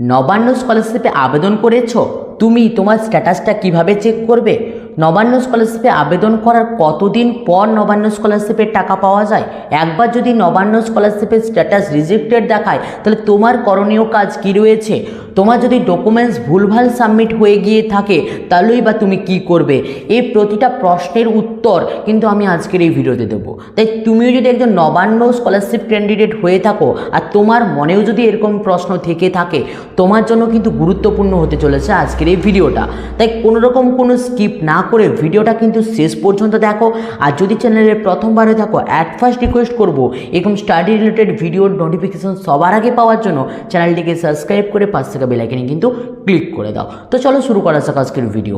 নবান্ন স্কলারশিপে আবেদন করেছ? তুমি তোমার স্ট্যাটাসটা কীভাবে চেক করবে? নবান্ন স্কলারশিপে আবেদন করার কতদিন পর নবান্ন স্কলারশিপের টাকা পাওয়া যায়? একবার যদি নবান্ন স্কলারশিপের স্ট্যাটাস রিজেক্টেড দেখায়, তাহলে তোমার করণীয় কাজ কি রয়েছে? তোমার যদি ডকুমেন্টস ভুলভাল সাবমিট হয়ে গিয়ে থাকে, তাহলেই বা তুমি কি করবে? এই প্রতিটা প্রশ্নের উত্তর কিন্তু আমি আজকের এই ভিডিওতে দেবো। তাই তুমিও যদি একজন নবান্ন স্কলারশিপ ক্যান্ডিডেট হয়ে থাকো, আর তোমার মনেও যদি এরকম প্রশ্ন থেকে থাকে, তোমার জন্য কিন্তু গুরুত্বপূর্ণ হতে চলেছে আজকের এই ভিডিওটা তাই কোনো রকম কোনো স্কিপ না করে ভিডিওটা কিন্তু শেষ পর্যন্ত দেখো। আর যদি চ্যানেলে প্রথমবারে থাকো অ্যাট ফার্স্ট রিকোয়েস্ট করব, এরকম স্টাডি রিলেটেড ভিডিওর নোটিফিকেশন সবার আগে পাওয়ার জন্য চ্যানেলটিকে সাবস্ক্রাইব করে পাশ থেকে বেলাইকেনে কিন্তু ক্লিক করে দাও। তো চলো শুরু করা যাক আজকের ভিডিও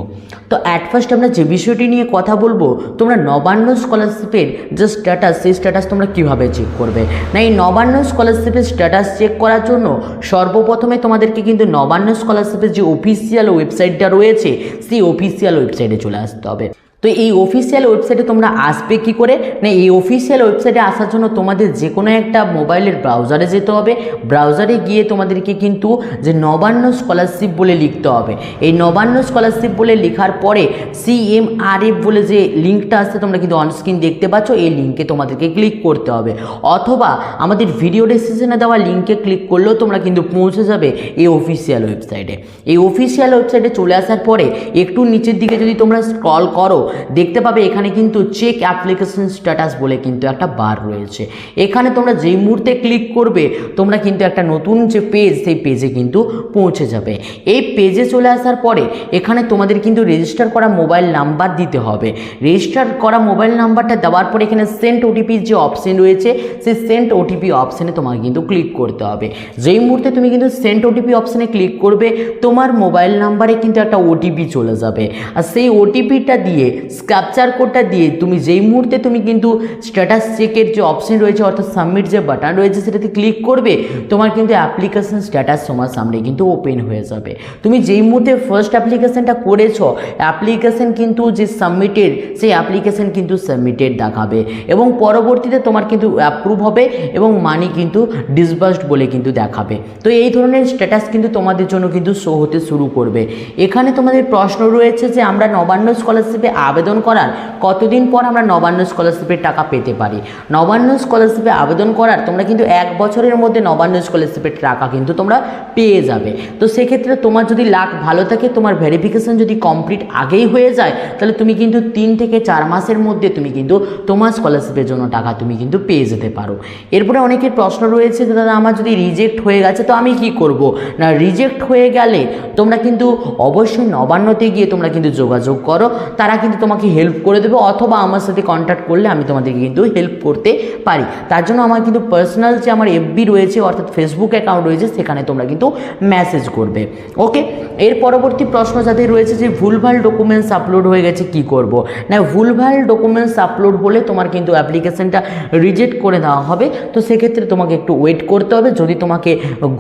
তো অ্যাট ফার্স্ট আমরা যে বিষয়টি নিয়ে কথা বলব, তোমরা নবান্ন স্কলারশিপের যে স্ট্যাটাস সেই স্ট্যাটাস তোমরা কীভাবে চেক করবে? না, এই নবান্ন স্কলারশিপের স্ট্যাটাস চেক করার জন্য সর্বপ্রথমে তোমাদেরকে কিন্তু নবান্ন স্কলারশিপের যে অফিসিয়াল ওয়েবসাইটটা রয়েছে, সেই অফিসিয়াল ওয়েবসাইটে চলে আসতে হবে তো এই অফিসিয়াল ওয়েবসাইটে তোমরা আসবে কি করে? না, এই অফিসিয়াল ওয়েবসাইটে আসার জন্য তোমাদের যে কোনো একটা মোবাইলের ব্রাউজারে যেতে হবে। ব্রাউজারে গিয়ে তোমাদেরকে কিন্তু যে নবান্ন স্কলারশিপ বলে লিখতে হবে। এই নবান্ন স্কলারশিপ বলে লেখার পরে সিএমআরএফ বলে যে লিঙ্কটা আসছে, তোমরা কিন্তু অনস্ক্রিন দেখতে পাচ্ছ। এই লিঙ্কে তোমাদেরকে ক্লিক করতে হবে। অথবা আমাদের ভিডিও ডিসক্রিপশনে দেওয়া লিঙ্কে ক্লিক করলেও তোমরা কিন্তু পৌঁছে যাবে এই অফিসিয়াল ওয়েবসাইটে এই অফিসিয়াল ওয়েবসাইটে চলে আসার পরে একটু নিচের দিকে যদি তোমরা স্ক্রল করো দেখতে পাবে এখানে কিন্তু চেক অ্যাপ্লিকেশন স্ট্যাটাস বলে কিন্তু একটা বার রয়েছে। এখানে তোমরা যেই মুহূর্তে ক্লিক করবে, তোমরা কিন্তু একটা নতুন যে পেজ সেই পেজে কিন্তু পৌঁছে যাবে। এই পেজে চলে আসার পরে এখানে তোমাদের কিন্তু রেজিস্টার করা মোবাইল নাম্বার দিতে হবে। রেজিস্টার করা মোবাইল নাম্বারটা দেওয়ার পরে এখানে সেন্ট ওটিপির যে অপশন রয়েছে, সেই সেন্ট ওটিপি অপশানে তোমাকে কিন্তু ক্লিক করতে হবে। যেই মুহূর্তে তুমি কিন্তু সেন্ট ওটিপি অপশানে ক্লিক করবে, তোমার মোবাইল নাম্বারে কিন্তু একটা ওটিপি চলে যাবে। আর সেই ওটিপিটা দিয়ে স্ক্যাপচার কোডটা দিয়ে তুমি যেই মুহূর্তে তুমি কিন্তু স্ট্যাটাস চেকের যে অপশন রয়েছে, অর্থাৎ সাবমিট যে বাটন রয়েছে, সেটাতে ক্লিক করবে, তোমার কিন্তু অ্যাপ্লিকেশন স্ট্যাটাস তোমার সামনে কিন্তু ওপেন হয়ে যাবে। তুমি যেই মুহূর্তে ফার্স্ট অ্যাপ্লিকেশনটা করেছ অ্যাপ্লিকেশন কিন্তু যে সাবমিটেড সেই অ্যাপ্লিকেশন কিন্তু সাবমিটেড দেখাবে এবং পরবর্তীতে তোমার কিন্তু অ্যাপ্রুভ হবে এবং মানি কিন্তু ডিসবার্সড বলে কিন্তু দেখাবে। তো এই ধরনের স্ট্যাটাস কিন্তু তোমাদের জন্য কিন্তু শো হতে শুরু করবে। এখানে তোমাদের প্রশ্ন রয়েছে যে আমরা নবান্ন স্কলারশিপে আবেদন করার কতদিন পর আমরা নবান্ন স্কলারশিপের টাকা পেতে পারি? নবান্ন স্কলারশিপে আবেদন করার তোমরা কিন্তু এক বছরের মধ্যে নবান্ন স্কলারশিপের টাকা কিন্তু তোমরা পেয়ে যাবে। তো সেক্ষেত্রে তোমার যদি লাখ ভালো থাকে, তোমার ভেরিফিকেশন যদি কমপ্লিট আগেই হয়ে যায়, তাহলে তুমি কিন্তু তিন থেকে চার মাসের মধ্যে তুমি কিন্তু তোমার স্কলারশিপের জন্য টাকা তুমি কিন্তু পেয়ে যেতে পারো। এরপরে অনেকের প্রশ্ন রয়েছে যে, দাদা, আমার যদি রিজেক্ট হয়ে গেছে, তো আমি কি করব? না রিজেক্ট হয়ে গেলে তোমরা কিন্তু অবশ্যই নবান্নতে গিয়ে তোমরা কিন্তু যোগাযোগ করো। তারা কিন্তু তোমাকে হেল্প করে দেবো অথবা আমার সাথে কন্ট্যাক্ট করলে আমি তোমাদেরকে কিন্তু হেল্প করতে পারি। তার জন্য আমার কিন্তু পার্সোনাল যে আমার এফবি রয়েছে, অর্থাৎ ফেসবুক অ্যাকাউন্ট রয়েছে, সেখানে তোমরা কিন্তু মেসেজ করবে। ওকে এর পরবর্তী প্রশ্ন যাদের রয়েছে যে, ভুলভাল ডকুমেন্টস আপলোড হয়ে গেছে, কি করব? না, ভুলভাল ডকুমেন্টস আপলোড হলে তোমার কিন্তু অ্যাপ্লিকেশনটা রিজেক্ট করে দেওয়া হবে। তো সেক্ষেত্রে তোমাকে একটু ওয়েট করতে হবে। যদি তোমাকে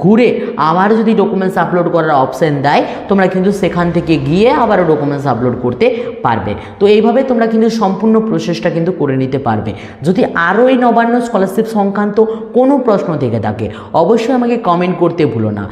ঘুরে আবার যদি ডকুমেন্টস আপলোড করার অপশান দেয়, তোমরা কিন্তু সেখান থেকে গিয়ে আবারও ডকুমেন্টস আপলোড করতে পারবে। তো এইভাবে তোমরা কিন্তু সম্পূর্ণ প্রসেসটা কিন্তু করে নিতে পারবে। যদি আরও এই নবান্ন স্কলারশিপ সংক্রান্ত কোনো প্রশ্ন থেকে থাকে, অবশ্যই আমাকে কমেন্ট করতে ভুলো না।